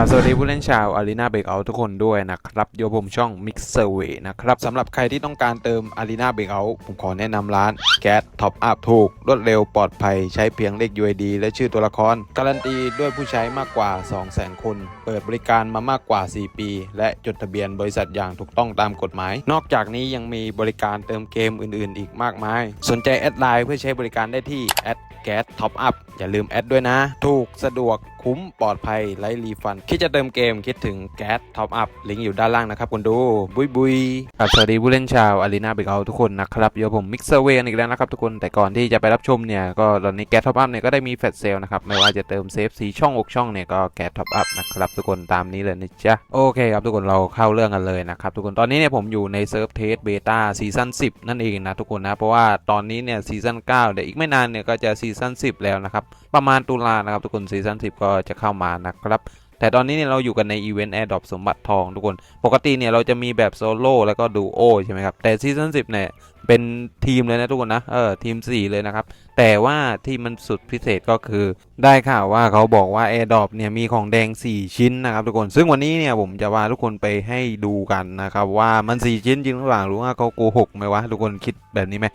ครับสวัสดีผู้เล่นชาว Arena Breakout ทุกคนด้วยนะครับโยผมช่อง Mixerway นะครับสำหรับใครที่ต้องการเติม Arena Breakout ผมขอแนะนำร้าน Gas Top Up ถูก รวดเร็วปลอดภัยใช้เพียงเลข UID และชื่อตัวละคร การันตีด้วยผู้ใช้มากกว่า 200,000 คน เปิดบริการมามากกว่า 4 ปี และจดทะเบียนบริษัทอย่างถูกต้องตามกฎหมาย นอกจากนี้ยังมีบริการเติมเกมอื่น ๆ อีกมากมาย สนใจแอดไลน์เพื่อใช้บริการได้ที่แอดแก๊สท็อปอัพอย่าลืมแอดด้วยนะ ถูกสะดวกคุ้มปลอดภัยไร้รีฟัน คิดจะเติมเกมคิดถึงแก๊สท็อปอัพลิงก์อยู่ด้านล่างนะครับคุณดู บุยบุยครับสวัสดีผู้เล่นชาวอารีนาเบเกาทุกคนนะครับเดี๋ยวผมมิกเซอร์เวนอีกแล้วนะครับทุกคนแต่ก่อนที่จะไปรับชมเนี่ยก็ตอนนี้แก๊สท็อปอัพเนี่ยก็ได้มีแฟลชเซลนะครับไม่ว่าจะเติมเซฟสีช่องอกช่องเนี่ยก็แก๊สท็อปอัพนะครับทุกคนตามนี้เลยนะจ๊ะโอเคครับทุกคนเราเข้าเรื่องกันเลยนะครับทุกคนตอนนี้เนี่ยผมอยู่ในเซิร์ฟเทสเบต้าซีซั่น10 นั่นเองนะทุกคนนะเพราะว่าตอนนี้เนี่ยซีซั่น9เดี๋ยวอีกไม่นานเนี่ยก็จะซีซั่น10 แล้วนะครับประมาณตุลานะครับทุกคนซีซั่น10 ก็จะเข้ามานะครับแต่ตอนนี้เนี่ยเราอยู่กันในอีเวนต์แอร์ดรอปสมบัติทองทุกคน ปกติเนี่ยเราจะมีแบบโซโล่แล้วก็ดูโอใช่ไหมครับ แต่ซีซั่น10เนี่ยเป็นทีมเลยนะทุกคนนะ เออทีม 4 เลยนะครับ แต่ว่าที่มันสุดพิเศษก็คือ ได้ข่าวว่าเขาบอกว่า a i r d r o p เนี่ยมีของแดง 4 ชิ้นนะครับทุกคน ซึ่งวันนี้เนี่ยผมจะพาทุกคนไปให้ดูกันนะครับ ว่ามัน 4 ชิ้นจริงหรือเปล่าหรือว่าเขาโกหกไหมวะ ทุกคนคิดแบบนี้ไหม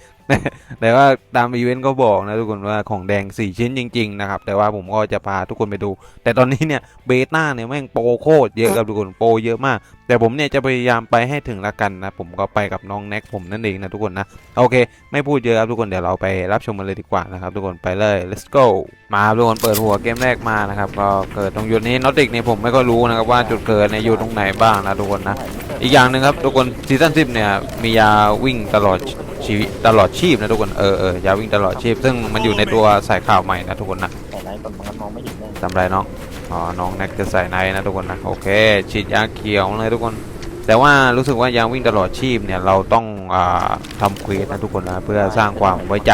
แต่ว่าตามอีเวนต์ก็บอกนะทุกคนว่าของแดง 4 ชิ้นจริงๆนะครับแต่ว่าผมก็จะพาทุกคนไปดู แต่ตอนนี้เนี่ยเบต้าเนี่ยแม่งโปรโคตรเยอะครับทุกคนโปรเยอะมาก แต่ผมเนี่ยจะพยายามไปให้ถึงละกันนะผมก็ไปกับน้องแน็กผมนั่นเองนะทุกคนนะโอเค ไม่พูดเยอะครับทุกคนเดี๋ยวเราไปรับชมกันเลยดีกว่านะครับทุกคนไปเลย let's go มาทุกคนเปิดหัวเกมแรกมานะครับก็เกิดตรงจุดนี้นอติกเนี่ยผมไม่ก็รู้นะครับว่าจุดเกิดเนี่ยอยู่ตรงไหนบ้างนะทุกคนนะอีกอย่างหนึ่งครับทุกคนซีซั่น10เนี่ยมียาวิ่งตลอดชีวิตตลอดชีพนะทุกคนเออเออยาวิ่งตลอดชีพ ซึ่งมันอยู่ในตัวสายข่าวใหม่นะทุกคนนะแต่ไหนก่อนมันมองไม่เห็นเลยทำไรน้องอ๋อน้องแน็กจะใส่ในนะทุกคนนะโอเคฉีดยาเขียวเลยทุกคนแต่ว่ารู้สึกว่ายาวิ่งตลอดชีพเนี่ยเราต้องอทำเควสนะทุกคนนะเพื่อสร้างความไว้ใจ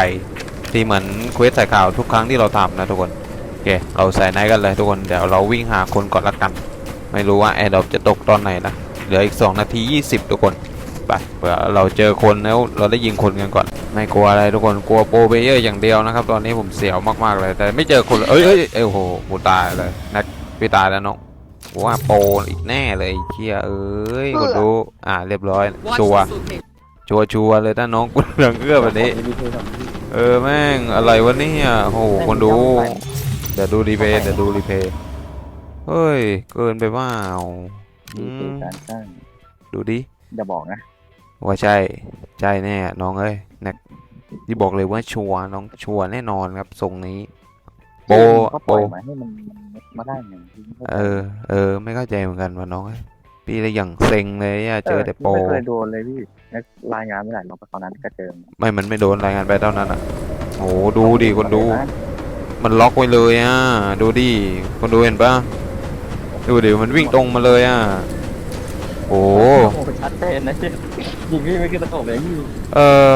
ที่เหมือนเควสใส่ข่าวทุกครั้งที่เราทำนะทุกคนโอเคเราใส่ในกันเลยทุกคนเดี๋ยวเราวิ่งหาคนก่อนละกัน ไม่รู้ว่าแอร์ดรอปจะตกตอนไหนนะเหลืออีก 2 นาที 20 ทุกคนไปเผื่อเราเจอคนแล้วเราได้ยิงคนกันก่อน ไม่กลัวอะไรทุกคนกลัวโปรเบเยอร์อย่างเดียวนะครับ ตอนนี้ผมเสียวมากๆเลยแต่ไม่เจอคนเลยเอ้ยเอ้ยเอ้ยโอ้โหกูตายเลยนักพี่ตายแล้วน้องกูว่าโปรอีกแน่เลยเชี่ยเอ้ยคนดูอ่าเรียบร้อยชัวชัวชัวเลยถ้าน้องกูเหลืองเอื้อแบบนี้ เพย์แบบนี้เออแม่งอะไรวะเนี่ยโอ้โหคนดูเดี๋ยวดูรีเพย์เดี๋ยวดูรีเพย์เฮ้ย เกินไปเปล่าอืรีเพมย์การสร้างดูดิอย่าบอกนะ ว่าใช่ ใช่แน่น้องเอ้ยนักที่บอกเลยว่าชัวร์น้องชัวร์แน่นอนครับทรงนี้โปเขาโปปล่อยมาให้มันมาได้ไงเออเออไม่เข้าใจเหมือนกันว่าน้องเอ้ย พี่เลยอย่างเซ็งเลยอะเจอแต่โปรไม่เคยโดนเลยพี่นักรายงานไม่ได้เราไปตอนนั้นก็เจอไม่ มันไม่โดนรายงานไปเท่านั้นอะโอ้ดูดิคนดู มันล็อกไว้เลยอะดูดิคนดูเห็นปะดูดิมันวิ่งตรงมาเลยอะโอ้โอ้โหชัดเจนนะเจ๊ยิงพี่ไม่ขึ้นตะโกนเลยพี่เออ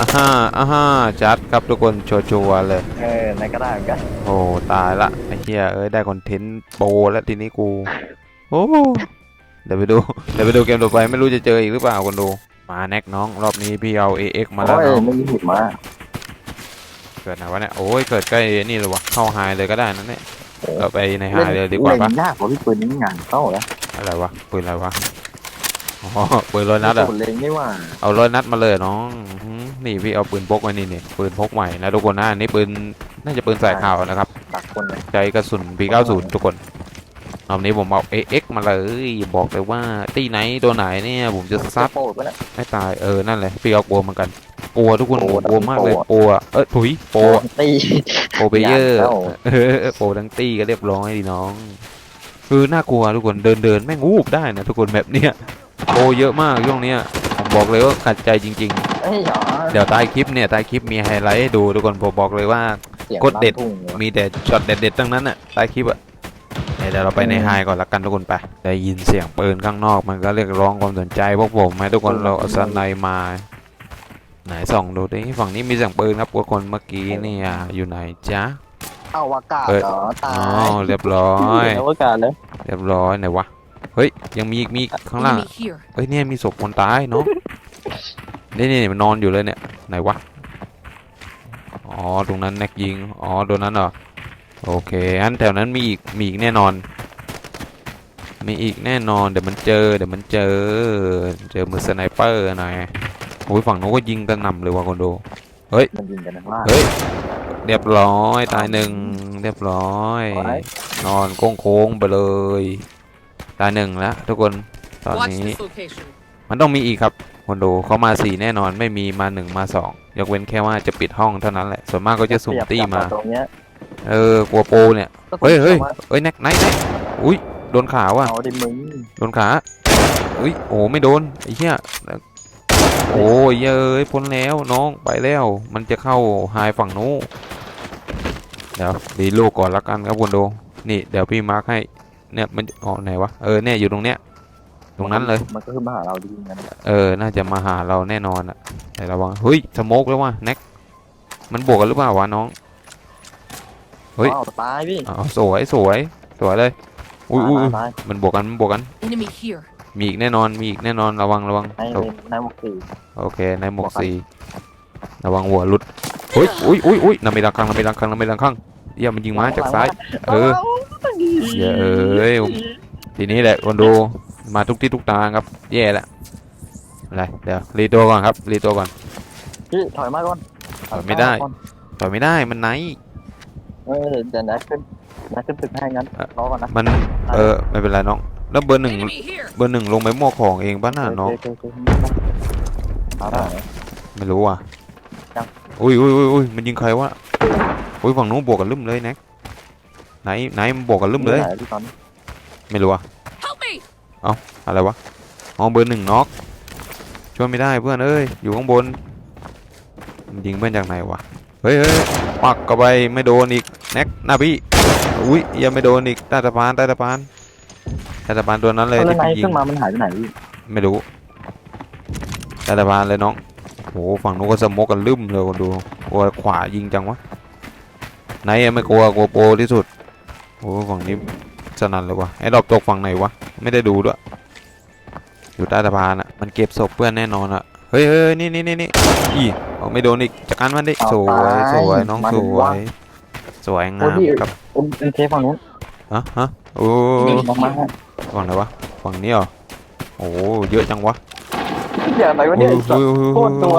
อ่าฮ่าอ่าฮ่าจัดครับทุกคนชัวร์ๆเลย เออนั่นก็ได้เหมือนกันโอ้ตายละไอ้เหี้ยเอ้ยได้คอนเทนต์โปรแล้วทีนี้กู โอ้ เดี๋ยวไปดูเดี๋ยวไปดูเกมต่อไปไม่รู้จะเจออีกหรือเปล่าคนดูมาแน็กน้องรอบนี้พี่เอา AX มาแล้วโอ้ยน้องไม่มีหิดมาเกิดไหนวะเนี่ยโอ้ยเกิดใกล้นี่เลยวะเข้าไฮเลยก็ได้นั่นเนี่ยเราไปในไฮเลยดีกว่าปะเล่นยากกว่าพี่ปืนนี้งานเข้าแล้วอะไรวะปืนอะไรวะอ๋อปืนร้อยนัดอะคนเล่นไม่ว่าเอาร้อยนัดมาเลยน้องอื้อหือนี่พี่เอาปืนพกมานี่นี่ปืนพกใหม่นะทุกคนนะอันนี้ปืนน่าจะปืนใส่ข่าวนะครับตักคนเลยใจกระสุน P90 ทุกคน รอบนี้ผมเอา AX มาเลยบอกเลยว่าตีไหนตัวไหนเนี่ย ผมจะซัดโปรดไปแล้วไม่ตายเออนั่นแหละพี่เอากลัวเหมือนกันกลัวทุกคนโปรกลัวมากเลยโปรกลัวเอ้ยถุยโปรตีโปรเบเยอร์อยากเข้าเออโปรทั้งตี้ก็เรียบร้อยดีน้องคือน่ากลัวทุกคนเดินเดินแม่งวูบได้นะทุกคนแบบเนี้ยโปรเยอะมากช่วงเนี้ยผมบอกเลยว่าขัดใจจริงๆเอ้ยหรอเดี๋ยวใต้คลิปเนี่ยใต้คลิปมีไฮไลท์ให้ดูทุกคนผมบอกเลยว่าสียงกดเด็ดลั่นทุ่งเลยมีแต่ช็อตเด็ดๆทั้งนั้นอะใต้คลิปอะ เดี๋ยวเราไปในอืมไฮก่อนละกันทุกคนไปได้ยินเสียงปืนข้างนอก มันก็เรียกร้องความสนใจพวกผมไหมทุกคนเราเอาสไนมาไหนส่องดูดิฝั่งนี้มีเสียงปืนครับพวกคนเมื่อกี้เนี่ยอยู่ไหนจ๊ะเอาวากาศเอ้ยเหรอตาอ๋อยเรียบร้อยอวกาศเลยเรียบร้อยไหนวะเฮ้ยยังมีอีกมีอีกข้างล่าง Enemy here. เอ้ยเนี่ยมีศพคนตายเนาะนี่นี่มันนอนอยู่เลยเนี่ยไหนวะอ๋อตรงนั้นแน็กยิงอ๋อตรงนั้นเหรอ โอเค อันแถวนั้นมีอีก มีอีกแน่นอน มีอีกแน่นอน เดี๋ยวมันเจอ เดี๋ยวมันเจอ เจอมือสไนเปอร์หน่อยโอ้ยฝั่งนู้นก็ยิงกันหนำเลยว่ะคนดูมันยิงกันนะว่าเฮ้ย เรียบร้อย ตายหนึ่ง เรียบร้อยไว้นอนโค้งๆไปเลย ตายหนึ่งแล้วทุกคน ตอน Watch นี้ this location. มันต้องมีอีกครับคนดูเขามาสี่แน่นอน ไม่มีมาหนึ่งมาสองยกเว้นแค่ว่าจะปิดห้องเท่านั้นแหละ ส่วนมากก็จะสุ่มตี้มาตรงเนี้ย เออกลัวโปรเนี่ย เฮ้ยเฮ้ยเฮ้ยแน็กไนท์ไนท์อุ้ยโดนขาว่ะเอาดิมึงโดนขาอุ้ยโอ้ไม่โดนไอ้เหี้ยโอ้ยเย้ยพ้นแล้วน้องไปแล้ว มันจะเข้าไฮฝั่งนู้นเดี๋ยวดีลูกก่อนละกันครับคุณดูนี่เดี๋ยวพี่มาร์คให้เนี่ยมันอ๋อไหนวะเออเนี่ยอยู่ตรงเนี้ยตรงนั้นเลยมันก็คือมาหาเราดีกันเออน่าจะมาหาเราแน่นอนอะแต่ระวังเฮ้ยสโมกแล้วว่ะแน็กมันบวกกันหรือเปล่าวะน้อง เฮ้ย อ้าวตายพี่อ๋อสวยสวยสวยเลยอุ้ยอุ้ยอุ้ยตายมันบวกกันมันบวกกัน Enemy here. มีอีกแน่นอนมีอีกแน่นอนระวังระวังตายในในหมวกสี่โอเคในหมวกสีระวังหัวหลุดเฮ้ยอุ้ยอุ้ยอุ้ยนำไปดังคังนำไปดังคังนำไปดังคังเยี่ยมันยิงมาจากซ้ายเออเย้เอ้ย ทีนี้แหละคนดูมาทุกที่ทุกทางครับแย่แล้วอะไรเดี๋ยวรีตัวก่อนครับรีตัวก่อน พี่ถอยมาก่อนถอยไม่ได้ต่อยไม่ได้มันไนท์ เออเดี๋ยวนะขึ้นนะขึ้นตึกให้งั้นรอก่อนนะมันเออไม่เป็นไรน้อง แล้วเบอร์หนึ่ง Enemy here. เบอร์หนึ่งลงไปมั่วของเองป่ะน่ะน้องโเคโอเคโอเคเอาได้ไม่รู้อะยังอุ้ยอุ้ยอุ้ยอุ้ยมันยิงใครวะอุ้ยฝั่งนู้นบวกกันลืมเลยแน็กไหนไหนมันบวกกันลืมเลยไหนพี่ตอนนี้ไม่รู้อะ Help me. อะไรวะอ๋อเบอร์หนึ่งน็อกช่วยไม่ได้เพื่อนเอ้ยอยู่ข้างบนมันยิงเพื่อนจากไหนวะเฮ้ยเฮ้ย ปักเข้าไปไม่โดนอีกแน็กหน้าพี่อุ้ยยังไม่โดนอีกใต้สะพานใต้สะพานใต้สะพานตัวนั้นเลยแล้วที่ไหนพี่ยิขึ้งนมามันหายไปไหนพี่ไม่รู้ใต้สะพานเลยน้องโหฝั่งนู้นก็สโมกกันลืมเลยคนดูกลัวขวายิงจังวะไหนอะไม่กลัวกลัวโปรที่สุดโอ้ฝั่งนี้สนั่นเลยวะไอ้ดอกตกฝั่งไหนวะไม่ได้ดูด้วยอยู่ใต้สะพานอะมันเก็บศพเพื่อนแน่นอนอะเฮ้ยเฮ้ยนี่นี่นี่นี่อี เอาไม่โดนอีกจัดการมันดิสวยสวยน้องสวยสวยงามครับเอ็มเอ็มเคฝั่งนู้นฮะฮะโอ้ลงมาฝั่งไหนวะฝั่งนี้เหรอโอ้เยอะจังวะอย่าไปวะเนี่ยโอ้ยโอ้ยโอ้ยโคตรตัว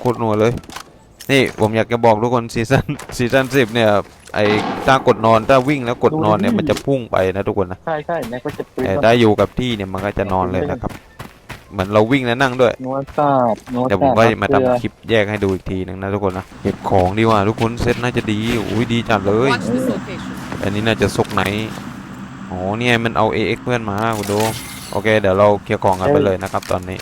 โคตรหนัวเลยนี่ผมอยากจะบอกทุกคนซีซั่นซีซั่นสิบเนี่ยไอ้ถ้ากดนอนถ้าวิ่งแล้วกดนอนเนี่ยมันจะพุ่งไปนะทุกคนนะใช่ใช่แม็กก็จะปืนแต่ได้อยู่กับที่เนี่ยมันก็จะนอนเลยนะครับ เหมือนเราวิ่งแล้วนั่งด้วยนัวซาบนัวเดี๋ยวผมก็มาทำคลิปแยกให้ดูอีกทีนึงนะทุกคนนะเก็บของดีกว่าทุกคนเซตน่าจะดีอุ้ยดีจัดเลย Watch this location. อันนี้น่าจะซกไหนอ๋อเนี่ยมันเอา AX เพื่อนมาคุณดูโอเค เดี๋ยวเราเคลียร์ของกันไปเลยนะครับตอนนี้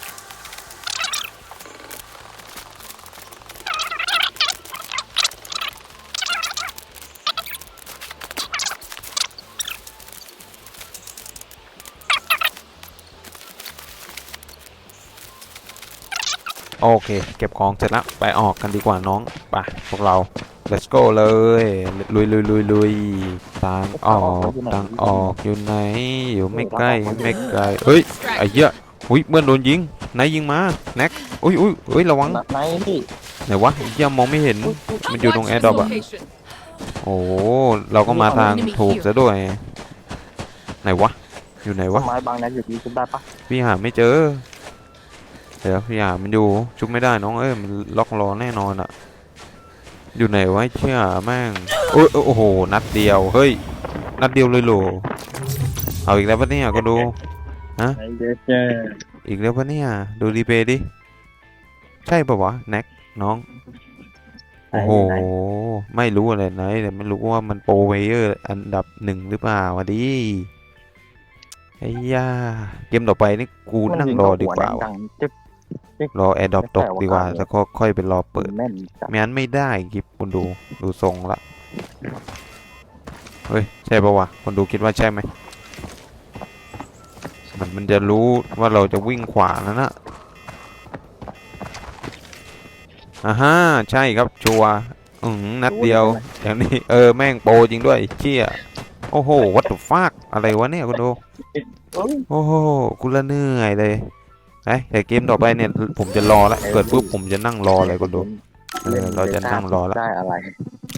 โอเค เก็บของเสร็จแล้วไปออกกันดีกว่าน้องไปพวกเรา let's go เลยลุยลุยลุยลุยทางออกทางออกอยู่ไหนอยู่ไม่ใกล้ไม่ไกลเฮ้ยไอ้ Distract. เหี้ยอุ้ยเมื่อนโดนยิงไหนยิงมาแน็กอุ้ยอุ้ยอุ้ยระวังไหนพี่ไหนวะไอ้เหี้ยมองไม่เห็นมันอยู่ตรง Watch this airdrop อะ location. โอ้โหเราก็มาทางถูกซะด้วยไหนวะอยู่ไหนวะไม้บางนั้นอยู่ดีขึ้นได้ปะพี่หาไม่เจอ เดี๋ยวพี่ามันอยู่ชุบไม่ได้น้องเอ้ยมันล็อกรอแน่นอนอะอยู่ไหนวะเชี่ยแม่งโอ้โอ้โหนัดเดียวเฮ้ยนัดเดียวเลยโหลเอาอีกแล้วปะเนี่ยก็ดูไหนเจ๊เจ๊อีกแล้วปะเนี่ยดูรีเพย์ดิใช่ปะวะแน็กน้องโอ้โหไม่รู้อะไรไหนแต่ไม่รู้ว่ามันโปรเวเยอร์อันดับหนึ่งหรือเปล่าวะดิไอ้ย่าเกมต่อไปนี่กูนั่งรอดีกว่าดังจึ๊ก รอแอร์ดรอปตกดีกว่าแต่ว่าแล้วก็ค่อยไปรอเปิดแม่นจัดไม่งั้นไม่ได้กิบคุณดูดูทรงละเฮ้ยใช่ปะวะคนดูคิดว่าใช่ไหมมันมันจะรู้ว่าเราจะวิ่งขวาแล้วนะอ่าฮะใช่ครับชัวร์อืมนัดเดียวอย่างนี้เออแม่งโปรจริงด้วยเชี่ยโอ้โหวัตถุฟากอะไรวะเนี่ยคุณดูเอ้ยโอ้โหกูละเหนื่อยเลย ไอ้ยแต่เกมต่อไปเนี่ยผมจะรอละเกิดปุ๊บผมจะนั่งรอเลยคุณดูเออเราจะนั่งรอละได้อะไร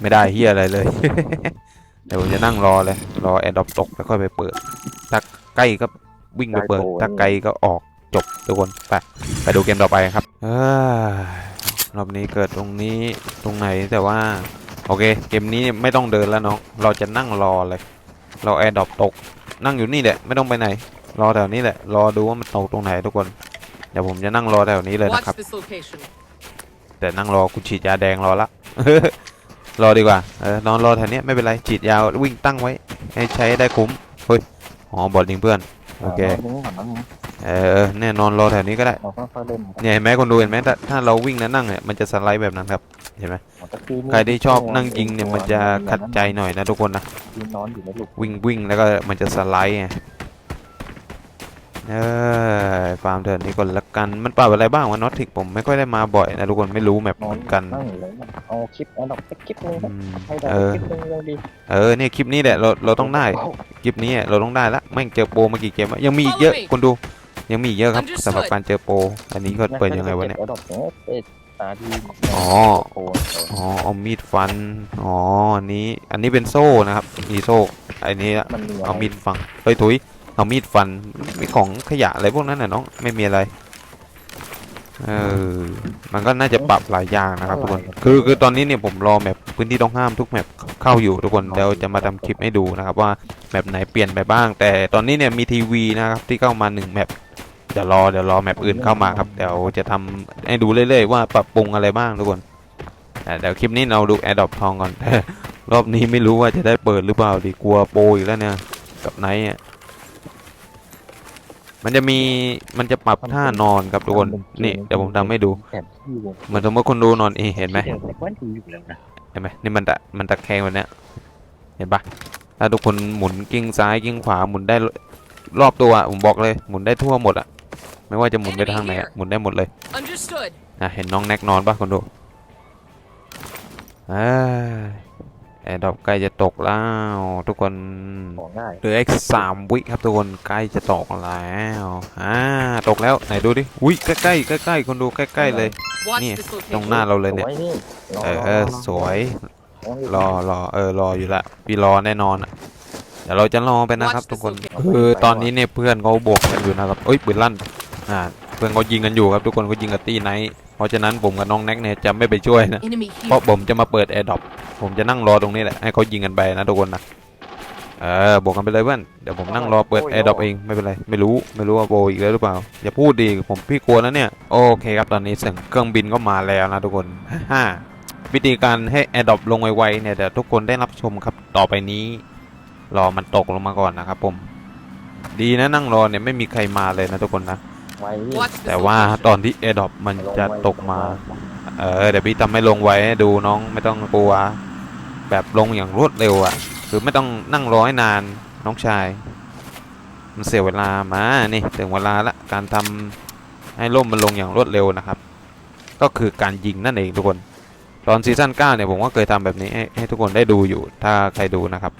ไม่ได้เฮียอะไรเลย เดี๋ยวผมจะนั่งรอเลย รอแอร์ดรอปตกแล้วค่อยไปเปิดสักใกล้ก็วิ่งไปเปิดถ้าไกลก็ออกจบทุกคนไปไปดูเกมต่อไปครับเอ้ยรอบนี้เกิดตรงนี้ตรงไหนแต่ว่าโอเคเกมนี้ไม่ต้องเดินแล้วน้องเราจะนั่งรอเลย เราแอร์ดรอปตก นั่งอยู่นี่แหละไม่ต้องไปไหน รอแถวนี้แหละ รอดูว่ามันตกตรงไหนทุกคน เดี๋ยวผมจะนั่งรอแถวนี้เลย Watch นะครับ this location. แต่นั่งรอกูฉีดยาแดงรอละ รอดีกว่าเออนอนรอแถวเนี้ยไม่เป็นไรฉีดยาวิ่งตั้งไว้ ให้ใช้ได้คุ้มเฮ้ยอ๋อบอดยิงเพื่อนโอเคานี่ก่อนนะเออแน่นอนรอแถวนี้ก็ได้เราค่อยๆเล่นครับเนี่ยเห็นไหมคนดูเห็นไหมถ้าถ้าเราวิ่งแล้วนั่งเนี่ยมันจะสไลด์แบบนั้นครับเห็นไหมตะกี้นี่ใครที่ชอบนั่งยิงเนี่ยมันจะขัดใจหน่อยนะทุกคนนะยืนนอนอยู่ในลูกวิ่งวิ่งแล้วก็มันจะสไลด์ไง เออฟาร์มเถินนี้ก่อนละกัน มันปรับอะไรบ้างวะน็อตทิกผมไม่ค่อยได้มาบ่อยนะทุกคนไม่รู้แมปนเหอนมือนกันนั่งอยู่เลยนะเอาคลิปเอาดอกสักคลิปนึงอืนะมให้ได้เออคลิปนึงยังดีเออเนี่ยคลิปนี้แหละเราเราต้องได้คลิปนี้อะเราต้องได้ละแม่งเจอโปรมากี่เกมวะยังมีอีกเยอะคนดูยังมีอีกเยอะครับ Understood สำหรับการเจอโปรอันนี้ก็เปิดยังไงวะเนี่ยอาดอกเนี่ยเอ๊ะตาดีอ๋อโอ้โหอ๋อเอามีดฟันอ๋ออันนี้อันนี้เป็นโซ่นะครับมีโซ่อันนี้มันมีะไรเอามีดฟันเฮ้ยถุย เอามีดฟันมีของขยะอะไรพวกนั้นน่ะน้องไม่มีอะไรเออมันก็น่าจะปรับหลายอย่างนะครับทุกคนคือคือตอนนี้เนี่ยผมรอแมปพื้นที่ต้องห้ามทุกแมปเข้าอยู่ทุกคนเดี๋ยวจะมาทำคลิปให้ดูนะครับว่าแมปไหนเปลี่ยนไปบ้าง แต่ตอนนี้เนี่ยมีทีวีนะครับที่เข้ามาหนึ่งแมปเดี๋ยวรอเดี๋ยวรอแมปอื่นเข้ามาครับเดี๋ยวจะทำให้ดูเรื่อยๆว่าปรับปรุงอะไรบ้างทุกคนแต่เดี๋ยวคลิปนี้เราดูแอดดอปทองก่อนรอบนี้ไม่รู้ว่าจะได้เปิดหรือเปล่าดีกลัวโปรอีกแล้วเนี่ยกับไนท์อะ มันจะมีมันจะปรับท่านอนครับทุกคนนี่เดี๋ยวผมทำให้ดูแอบที่วงเหมือนสมมติคนดูนอนเองเห็นไหมเดี๋ยวแต่ว่าดูอยู่แล้วนะเห็นไหมนี่มันตะมันตะแคงแบบเนี้ยเห็นปะถ้าทุกคนหมุนกิ้งซ้ายกิ้งขวาหมุนได้รอบตัวอะผมบอกเลยหมุนได้ทั่วหมดอะไม่ว่าจะหมุนไปทางไหนอะหมุนได้หมดเลย Understood. นะเห็นน้องแน็กนอนปะคนดูเอ้ยแอร์ดรอปใกล้จะตกแล้วทุกคนของง่ายเหลืออีกสามวิครับทุกคนใกล้จะตกแล้วอ่าตกแล้วไหนดูดิอุ้ยใกล้ใกล้ใกล้ใกล้ๆคนดูใกล้ๆเลย Watch Nè, this ตรง location. หน้าเราเลยสเนี่ยวยนี่รเอรอรสวยรรอรอเออรออยู่ละพี่รอแน่นอนอะเดี๋ยวเราจะรอไปนะครับ ทุกคนคือตอนนี้เนี่ยเพื่อนเขาบวกกันอยู่นะครับเอ้ยปืนลั่นอ่าเพื่อนเขายิงกันอยู่ครับทุกคนเขายิงกับตีไนท์ เพราะฉะนั้นผมกับน้องแน็กเนี่ยจะไม่ไปช่วยนะ Enemy เพราะ here. ผมจะมาเปิดแอร์ดรอปผมจะนั่งรอตรงนี้แหละ ให้เขายิงกันไปนะทุกคนนะเออบวกกันไปเลยเพื่อนเดี๋ยวผมนั่งรอเปิดแอร์ดรอปเองไม่เป็นไรไม่รู้ไม่รู้ว่าโบอีกแล้วหรือเปล่า อย่าพูดดีผมพี่กลัวนะเนี่ย โอเคครับตอนนี้เสียงเครื่องบินก็มาแล้วนะทุกคนฮ่าวิธีการให้แอร์ดรอปลงไวๆเนี่ยเดี๋ยวทุกคนได้รับชมครับต่อไปนี้ รอมันตกลงมาก่อนนะครับผม ดีนะนั่งรอเนี่ยไม่มีใครมาเลยนะทุกคนนะ ไว้นี่ Watch this แต่ว่า location. ตอนที่แอร์ดรอปมันจะตกมา เออเดี๋ยวพี่ทำให้ลงไว้ให้ดูน้องไม่ต้องกลัว แบบลงอย่างรวดเร็วอะ คือไม่ต้องนั่งรอให้นานน้องชาย มันเสียเวลามานี่ถึงเวลาละการทำให้ล่มมันลงอย่างรวดเร็วนะครับ ก็คือการยิงนั่นเองทุกคนตอนซีซั่น9เนี่ยผมก็เคยทำแบบนี้ให้ให้ทุกคนได้ดูอยู่ถ้าใครดูนะครับ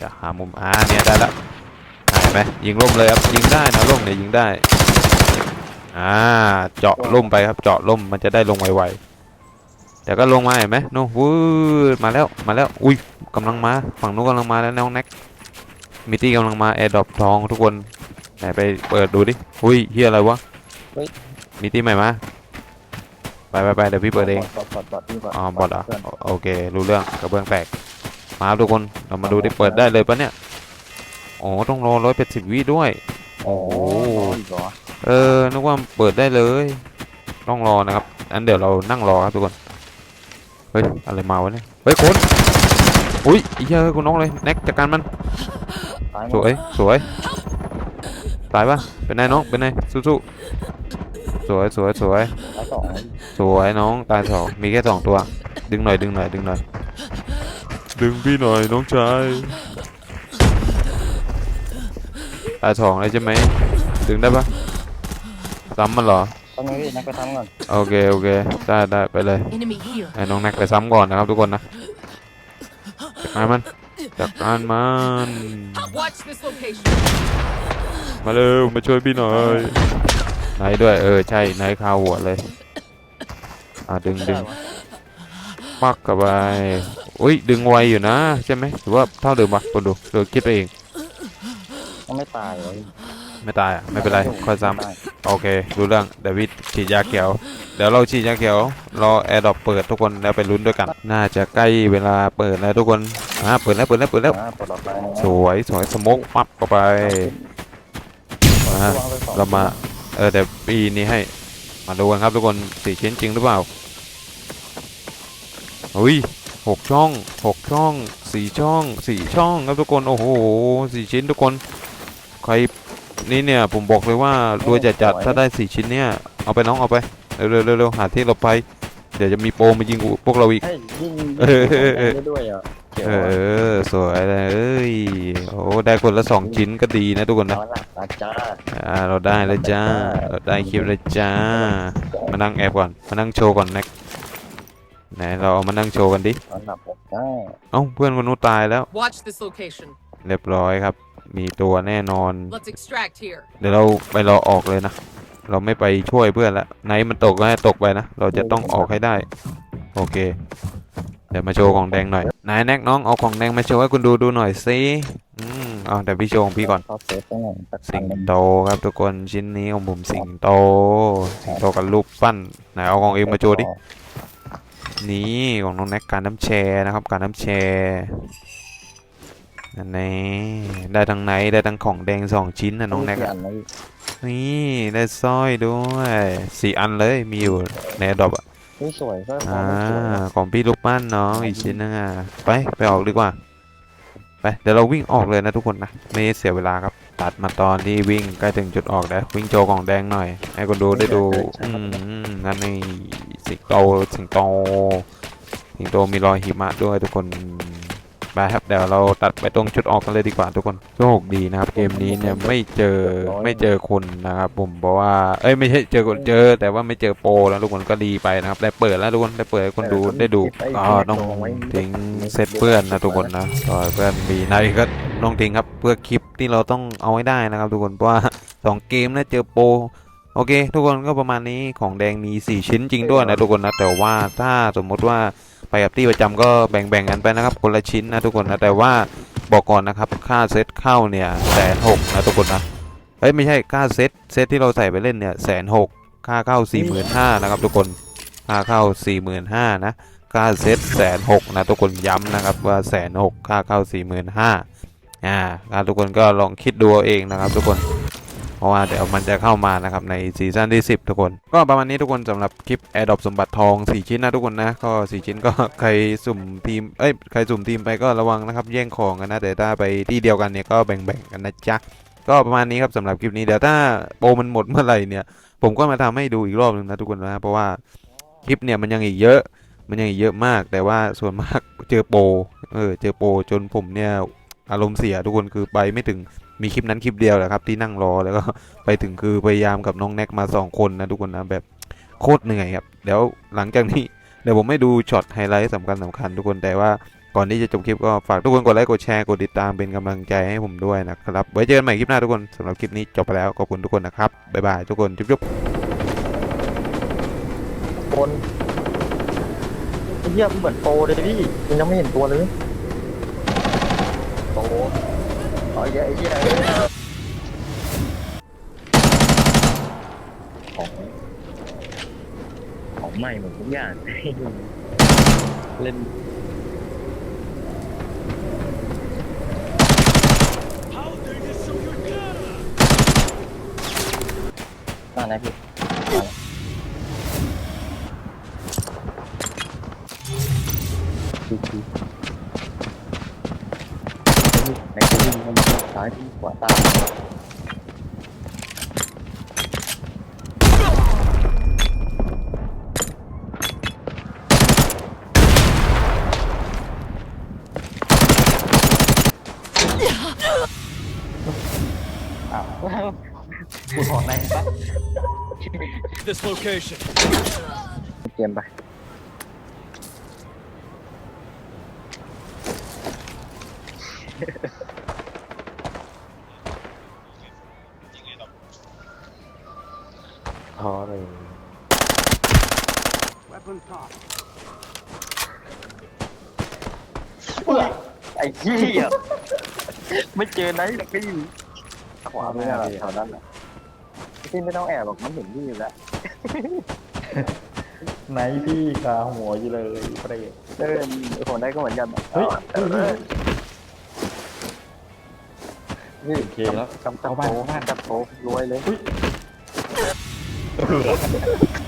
จะหามุมอ่าเนี่ยได้ละอ่าเห็นไหมยิงล่มเลยครับยิงได้นะล่มเนี่ยยิงได้ อ่า เจาะล่มไปครับ เจาะล่มมันจะได้ลงไวๆแต่ก็ลงมาเห็นไหมโน้วืดมาแล้ว มาแล้ว อุ้ยกำลังมา ฝั่งนู้นกำลังมาแล้วน้องแน็กมิตี้กำลังมาแอร์ดรอปทองทุกคนไหนไปเปิดดูดิ อุ้ยเฮียอะไรวะมิตี้ใหม่มา ไปไปไปเดี๋ยวพี่เปิดเอง บอดบอดบอดนี่ก่นอ๋อบอดเหรอะเพื่นโอเค รู้เรื่องกระเบื้องแตก มาครับทุกคน เรามาดูที่เปิดได้เลยปะเนี่ย โอ้ต้องรอร้อยแปดสิบวิด้วย โอ้โหรออีกเหรอ เออ นึกว่าเปิดได้เลย ต้องรอนะครับ อันเดี๋ยวเรานั่งรอครับทุกคน เฮ้ย อะไรมาวะเนี่ย เฮ้ยคนอุ้ยอีเหี้ยอะคุณน้องเลยแน็กจัดการมันตายหมสดวย สวย ตายปะเป็นไงน้อง เป็นไงสู้ๆสวย สวย สวยตายสองสวยน้องตายสอง มีแค่สองตัว ดึงหน่อย ดึงหน่อย ดึงหน่อย ดึงพี่หน่อยน้องชาย ตายสองเลยใช่ไหมดึงได้ปะ ซ้ำมันเหรอต้องไงพี่นักไปทำก่อนโอเคโอเคได้ได้ไปเลย Enemy here. ให้น้องแน็กไปซ้ำก่อนนะครับทุกคนนะจัดการมันจัดการมัน Watch this location. มาเร็วมาช่วยพี่หน่อยไหนด้วยเออใช่ไหนคาหัวเลย อ่าดึงดึงปักกับไปอุ้ยดึงไวอยู่นะ ใช่ไหมหรือว่าเท่าเดิมวะคนดูเดี๋ยวคิดไปเองก็ไม่ตายเลย ไม่ตายอะไม่เป็นไรค่อยซ้ำโอเคดูเรื่องเดวิดฉีดยาเขียวเดี๋ยวเราฉีดยาเขียวรอแอร์ดรอปเปิดทุกคนแล้วไปลุ้นด้วยกัน น่าจะใกล้เวลาเปิดแล้วทุกคนอ่าเปิดแล้วเปิดแล้วเปิดแล้วอ่าปลดล็อกได้นะสวยสวยสโมกปั๊บเข้าไปอ่าเรามาเออเดี๋ยวปีนี้ให้มาดูกันครับทุกคนสี่ชิ้นจริงหรือเปล่าอุ้ยหกช่องหกช่องสี่ช่องสี่ช่องครับทุกคนโอ้โหสี่ชิ้นทุกคนใคร นี่เนี่ยผมบอกเลยว่ารวยจัดจัดๆถ้าได้สี่ชิ้นเนี่ยเอาไปน้องเอาไปเร็วเร็วเร็วเร็วหาที่หลบไปเดี๋ยวจะมีโปรมายิงพวกเราอีกเฮ้ยยิงเออเออเออได้ด้วยอะเกี่ยวเออสวยเลยเอ้ยโอ้ได้คนละสองชิ้นก็ดีนะทุกคนนนะอนหลับนะจ้าอ่าเราได้แล้วจ้าเราได้คลิปแล้วจ้ามานั่งแอบก่อนมานั่งโชว์ก่อนแน็กไหนเราเอามานั่งโชว์กันดินอนหลับนะจ้าเอ้าเพื่อนคนนู้นตายแล้ว Watch this location. เรียบร้อยครับ มีตัวแน่นอน Let's extract here. เดี๋ยวเราไปรอออกเลยนะ เราไม่ไปช่วยเพื่อนละไหนมันตกก็ให้ตกไปนะ เราจะต้องออกให้ได้ โอเค เดี๋ยวมาโชว์ของแดงหน่อย นายแน็กน้องเอาของแดงมาโชว์ให้คุณดูดูหน่อยสิอืมเอาแต่พี่โชว์ของพี่ก่อน เขาเซฟได้หน่อยสักสิงครั้งโตครับทุกคนชิ้นนี้ของผมสิงโต สิงโตกับรูปปั้นไหนเอาของเองมาโชว์ดิ นี่ของน้องแน็กการน้ำแชร์นะครับ การน้ำแชร์ อันนี้ได้ทั้งไหนได้ทั้งของแดงสองชิ้นนะน้องแน็กมีอะอันนะนี่ได้สร้อยด้วยสี่อันเลยมีอยู่ในดอบอะนี่สวยก็อ่าสวยของพี่ลูกปั้นน้องอีกชิ้นนึงอะไปไปออกดีกว่าไปเดี๋ยวเราวิ่งออกเลยนะทุกคนนะไม่เสียเวลาครับตัดมาตอนที่วิ่งใกล้ถึงจุดออกแล้ววิ่งโจของแดงหน่อย ให้คนดูได้ดูอืมงั้นในสิงโตสิงโตสิงโตมีรอยหิมะด้วยทุกคน ไปครับเดี๋ยวเราตัดไปตรงจุดออกกันเลยดีกว่าทุกคนโชคดีนะครับ เกมนี้เนี่ยไม่เจอไม่เจอคนนะครับผมเพราะว่าเอ้ยไม่ใช่เจอคนเจอ แต่ว่าไม่เจอโปรแล้วทุกคนก็ดีไปนะครับได้เปิดแล้วทุกคนได้เปิดให้คนดูได้ดูก็ต้องทิ้งเซตเพื่อนนะทุกคนนะก็เพื่อนมีในก็ต้องทิ้งครับเพื่อคลิปที่เราต้องเอาให้ได้นะครับ ทุกคนเพราะว่าสองเกมนะเจอโปรโอเค ทุกคนก็ประมาณนี้ของแดงมี 4 ชิ้นจริงด้วยนะทุกคนนะแต่ว่าถ้าสมมติว่า ไปกับที่ประจำก็แบ่งๆกันไปนะครับคนละชิ้นนะทุกคนนะแต่ว่าบอกก่อนนะครับค่าเซตเข้าเนี่ยแสนหกนะทุกคนนะเฮ้ยไม่ใช่ค่าเซตเซตที่เราใส่ไปเล่นเนี่ยแสนหกค่าเข้าสี่หมื่นห้านะครับทุกคนค่าเข้าสี่หมื่นห้านะค่าเซตแสนหกนะทุกคนย้ำนะครับว่าแสนหกค่าเข้าสี่หมื่นห้าอ่าทุกคนก็ลองคิดดูเอาเองนะครับทุกคน เพราะว่าเดี๋ยวมันจะเข้ามานะครับในซีซั่นที่ 10 ทุกคน ก็ประมาณนี้ทุกคนสำหรับคลิป a อ d o p สมบัติทอง 4 ชิ้นนะทุกคนนะก็4ชิ้นก็ใครสุ่มทีมเอ้ยใครสุ่มทีมไปก็ระวังนะครับแย่งของกันนะแต่ถ้าไปที่เดียวกันเนี่ยก็แบ่งๆกันนะจ๊ะก็ประมาณนี้ครับสำหรับคลิปนี้เดี๋ยวถ้าโปรมันหมดเมื่อไหร่เนี่ย ผมก็มาทำให้ดูอีกรอบหนึงนะทุกคนนะเพราะว่าคลิปเนี่ยมันยังอีกเยอะมันยังอีกเยอะมาก แต่ว่าส่วนมากเจอโปรเออเจอโปรจนผมเนี่ยอารมณ์เสียทุกคนคือไปไม่ถึง มีคลิปนั้นคลิปเดียวแหละครับที่นั่งรอแล้วก็ไปถึงคือพยายามกับน้องแน็กมาสองคนนะทุกคนนะแบบโคตรเหนื่อยครับเดี๋ยวหลังจากนี้เดี๋ยวผมไม่ดูช็อตไฮไลท์สำคัญสำคัญทุกคนแต่ว่าก่อนที่จะจบคลิปก็ฝากทุกคนกดไลค์กดแชร์กดติดตามเป็นกำลังใจให้ผมด้วยนะครับ ไว้เจอกันใหม่คลิปหน้าทุกคนสำหรับคลิปนี้จบไปแล้วขอบคุณทุกคนนะครับบ๊ายบายทุกคนจุ๊บๆคนเหี้ยมเหมือนโปรเลยพี่ยังไม่เห็นตัวเลยโป รเอาไอ้เหี้ยไอ้เหี้ยของของใหม่หมดทุกอย่าง เล่นอ่านะพี่อ่าพี่พี่ในตัววิ่งมันซ้ายที่ขวาตามอ้าว กูถอดในปะ This location. เกมไปพอเลยไอ้เหี้ยไม่เจอไหนหรอกพี่ ขวาไม่ได้หรอกแถวนั้นแหละพี่ไม่ต้องแอบหรอกมันเห็นพี่อยู่แล้วไหนพี่กาหัวอยู่เลยเปรตเออผมได้ก็เหมือนกันเฮ้ยเอเฮ้ยอเฮ้ยนี่โอเคแล้วกำจัดโตกำจัดโตรวยเลยเออ